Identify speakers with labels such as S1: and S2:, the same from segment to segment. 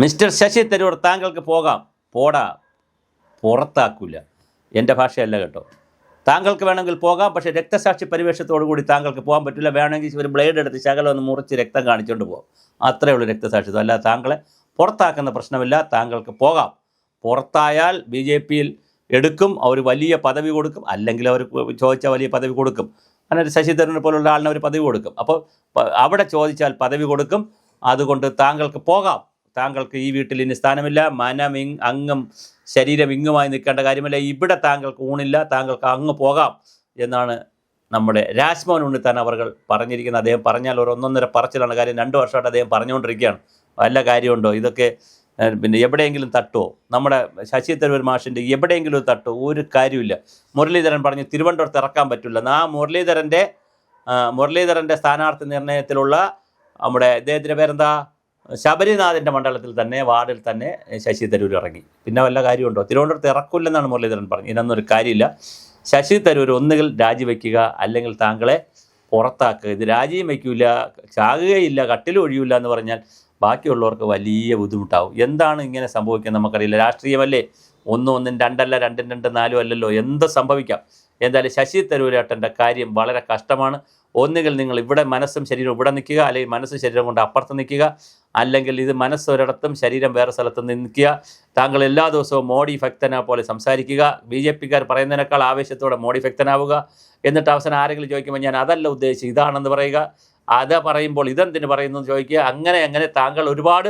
S1: Mister Sasi Tharoor താങ്കൾക്ക് പോകാം. പോടാ. പുറത്താക്കൂല. എന്റെ ഭാഷയല്ല കേട്ടോ. താങ്കൾക്ക് വേണമെങ്കിൽ പോകാം പക്ഷേ രക്തസാക്ഷി പരിവേഷത്തോടു കൂടി താങ്കൾക്ക് പോകാൻ പറ്റില്ല. വേണമെങ്കിൽ ഒരു ബ്ലേഡ് എടുത്ത് ശകലം ഒന്ന് മുറിച്ച് രക്തം കാണിച്ചുകൊണ്ട് പോകും അത്രയേ ഉള്ളൂ രക്തസാക്ഷിത്വം. അല്ല താങ്കളെ പുറത്താക്കുന്ന പ്രശ്നമില്ല. താങ്കൾക്ക് പോകാം. പുറത്തായാൽ ബി ജെ പിയിൽ എടുക്കും. അവർ വലിയ പദവി കൊടുക്കും. അല്ലെങ്കിൽ അവർ ചോദിച്ച വലിയ പദവി കൊടുക്കും. അങ്ങനെ ഒരു ശശി തരൂരിനെ പോലുള്ള ആളിന് അവർ പദവി കൊടുക്കും. അപ്പോൾ അവിടെ ചോദിച്ചാൽ പദവി കൊടുക്കും. അതുകൊണ്ട് താങ്കൾക്ക് പോകാം. താങ്കൾക്ക് ഈ വീട്ടിൽ ഇനി സ്ഥാനമില്ല. മനം അങ്ങും ശരീരം ഇങ്ങുമായി നിൽക്കേണ്ട കാര്യമില്ല. ഇവിടെ താങ്കൾക്ക് ഊണില്ല. താങ്കൾക്ക് അങ്ങ് പോകാം എന്നാണ് നമ്മുടെ രാജ്മോഹൻ ഉണ്ണിത്താൻ അവർ പറഞ്ഞിരിക്കുന്നത്. അദ്ദേഹം പറഞ്ഞാൽ ഒരു ഒന്നൊന്നര പറച്ചിലാണ് കാര്യം. രണ്ട് വർഷമായിട്ട് അദ്ദേഹം പറഞ്ഞുകൊണ്ടിരിക്കുകയാണ്. വല്ല കാര്യമുണ്ടോ? ഇതൊക്കെ പിന്നെ എവിടെയെങ്കിലും തട്ടോ നമ്മുടെ ശശി തരൂർ മാഷിന്റെ എവിടെയെങ്കിലും തട്ടോ ഒരു കാര്യമില്ല മുരളീധരൻ പറഞ്ഞ് തിരുവനന്തപുരത്ത് ഇറക്കാൻ പറ്റില്ല. ആ മുരളീധരന്റെ മുരളീധരന്റെ സ്ഥാനാർത്ഥി നിർണയത്തിലുള്ള നമ്മുടെ ഇദ്ദേഹത്തിന്റെ പേരെന്താ? ശബരിനാഥിന്റെ മണ്ഡലത്തിൽ തന്നെ വാർഡിൽ തന്നെ ശശി തരൂർ ഇറങ്ങി. പിന്നെ വല്ല കാര്യമുണ്ടോ? തിരുവനന്തപുരത്ത് ഇറക്കില്ലെന്നാണ് മുരളീധരൻ പറഞ്ഞത്. ഇതിനൊന്നും ഒരു കാര്യമില്ല. ശശി തരൂർ ഒന്നുകിൽ രാജിവെക്കുക അല്ലെങ്കിൽ താങ്കളെ പുറത്താക്കുക. ഇത് രാജിയും വയ്ക്കില്ല ചാകുകയില്ല കട്ടിലും ഒഴിയില്ല എന്ന് പറഞ്ഞാൽ ബാക്കിയുള്ളവർക്ക് വലിയ ബുദ്ധിമുട്ടാവും. എന്താണ് ഇങ്ങനെ സംഭവിക്കുന്നത് നമുക്കറിയില്ല. രാഷ്ട്രീയമല്ലേ? ഒന്നും ഒന്നും രണ്ടല്ല രണ്ടും രണ്ട് നാലും അല്ലല്ലോ. എന്ത് സംഭവിക്കാം? എന്തായാലും ശശി തരൂരേട്ടന്റെ കാര്യം വളരെ കഷ്ടമാണ്. ഒന്നുകിൽ നിങ്ങൾ ഇവിടെ മനസ്സും ശരീരം ഇവിടെ നിൽക്കുക അല്ലെങ്കിൽ മനസ്സും ശരീരം കൊണ്ട് അപ്പുറത്ത് നിൽക്കുക അല്ലെങ്കിൽ ഇത് മനസ്സ് ഒരിടത്തും ശരീരം വേറെ സ്ഥലത്ത് നിൽക്കുക. താങ്കൾ എല്ലാ ദിവസവും മോഡി ഭക്തനെ പോലെ സംസാരിക്കുക. ബി ജെ പിക്കാർ പറയുന്നതിനേക്കാൾ ആവേശത്തോടെ മോഡി ഭക്തനാവുക. എന്നിട്ട് അവസാനം ആരെങ്കിലും ചോദിക്കുമ്പോൾ ഞാൻ അതല്ല ഉദ്ദേശിച്ചത് ഇതാണെന്ന് പറയുക. അത് പറയുമ്പോൾ ഇതെന്തിന് പറയുന്നു എന്ന് ചോദിക്കുക. അങ്ങനെ അങ്ങനെ താങ്കൾ ഒരുപാട്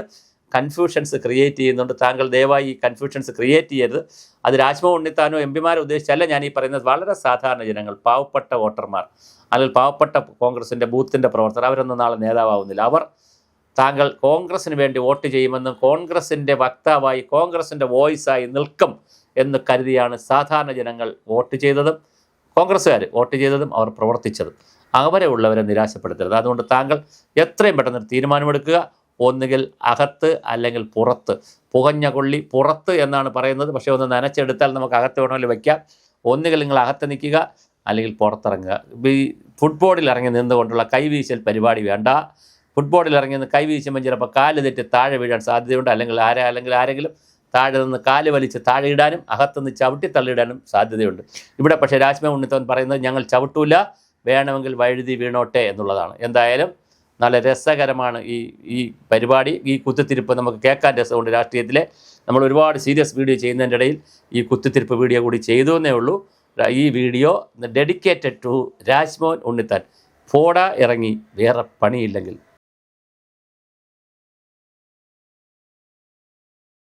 S1: കൺഫ്യൂഷൻസ് ക്രിയേറ്റ് ചെയ്യുന്നുണ്ട്. താങ്കൾ ദയവായി ഈ കൺഫ്യൂഷൻസ് ക്രിയേറ്റ് ചെയ്യരുത്. അത് രാജ്മോ ഉണ്ണിത്താനോ എം പിമാരെ ഉദ്ദേശിച്ചല്ല ഞാൻ ഈ പറയുന്നത്. വളരെ സാധാരണ ജനങ്ങൾ പാവപ്പെട്ട വോട്ടർമാർ അല്ലെങ്കിൽ പാവപ്പെട്ട കോൺഗ്രസിന്റെ ബൂത്തിന്റെ പ്രവർത്തകർ അവരൊന്നും നാളെ നേതാവാകുന്നില്ല അവർ താങ്കൾ കോൺഗ്രസിന് വേണ്ടി വോട്ട് ചെയ്യുമെന്നും കോൺഗ്രസിന്റെ വക്താവായി കോൺഗ്രസിന്റെ വോയിസായി നിൽക്കും എന്ന് കരുതിയാണ് സാധാരണ ജനങ്ങൾ വോട്ട് ചെയ്തതും കോൺഗ്രസ്സുകാർ വോട്ട് ചെയ്തതും അവർ പ്രവർത്തിച്ചതും. അവരെ ഉള്ളവരെ നിരാശപ്പെടുത്തരുത്. അതുകൊണ്ട് താങ്കൾ എത്രയും പെട്ടെന്ന് തീരുമാനമെടുക്കുക. ഒന്നുകിൽ അകത്ത് അല്ലെങ്കിൽ പുറത്ത്. പുകഞ്ഞ കൊള്ളി പുറത്ത് എന്നാണ് പറയുന്നത്. പക്ഷേ ഒന്ന് നനച്ചെടുത്താൽ നമുക്ക് അകത്ത് വേണമെങ്കിൽ വയ്ക്കാം ഒന്നുകിൽ നിങ്ങൾ അകത്ത് നിൽക്കുക അല്ലെങ്കിൽ പുറത്തിറങ്ങുക. ഈ ഫുട്ബോളിൽ ഇറങ്ങി നിന്നുകൊണ്ടുള്ള കൈവീശൽ പരിപാടി വേണ്ട. ഫുട്ബോളിൽ ഇറങ്ങി നിന്ന് കൈവീശുമ്പോൾ ചിലപ്പോൾ കാൽ തെറ്റി താഴെ വീഴാൻ സാധ്യതയുണ്ട്. അല്ലെങ്കിൽ ആരെ അല്ലെങ്കിൽ ആരെങ്കിലും താഴെ നിന്ന് കാൽ വലിച്ച് താഴെ ഇടാനും അകത്തുനിന്ന് ചവിട്ടി തള്ളിയിടാനും സാധ്യതയുണ്ട്. ഇവിടെ പക്ഷേ രാജ്മ ഉണ്ണിത്തവൻ പറയുന്നത് ഞങ്ങൾ ചവിട്ടൂല വേണമെങ്കിൽ വഴുതി വീണോട്ടെ എന്നുള്ളതാണ്. എന്തായാലും നല്ല രസകരമാണ് ഈ ഈ പരിപാടി. ഈ കുത്തിത്തിരിപ്പ് നമുക്ക് കേൾക്കാൻ രസമുണ്ട്. രാഷ്ട്രീയത്തിലെ നമ്മൾ ഒരുപാട് സീരിയസ് വീഡിയോ ചെയ്യുന്നതിന്റെ ഇടയിൽ ഈ കുത്തിത്തിരിപ്പ് വീഡിയോ കൂടി ചെയ്തു എന്നേ ഉള്ളൂ. ഈ video dedicated to Rajmohan Unnithan. ഫോഡ ഇറങ്ങി. വേറെ പണിയില്ലെങ്കിൽ.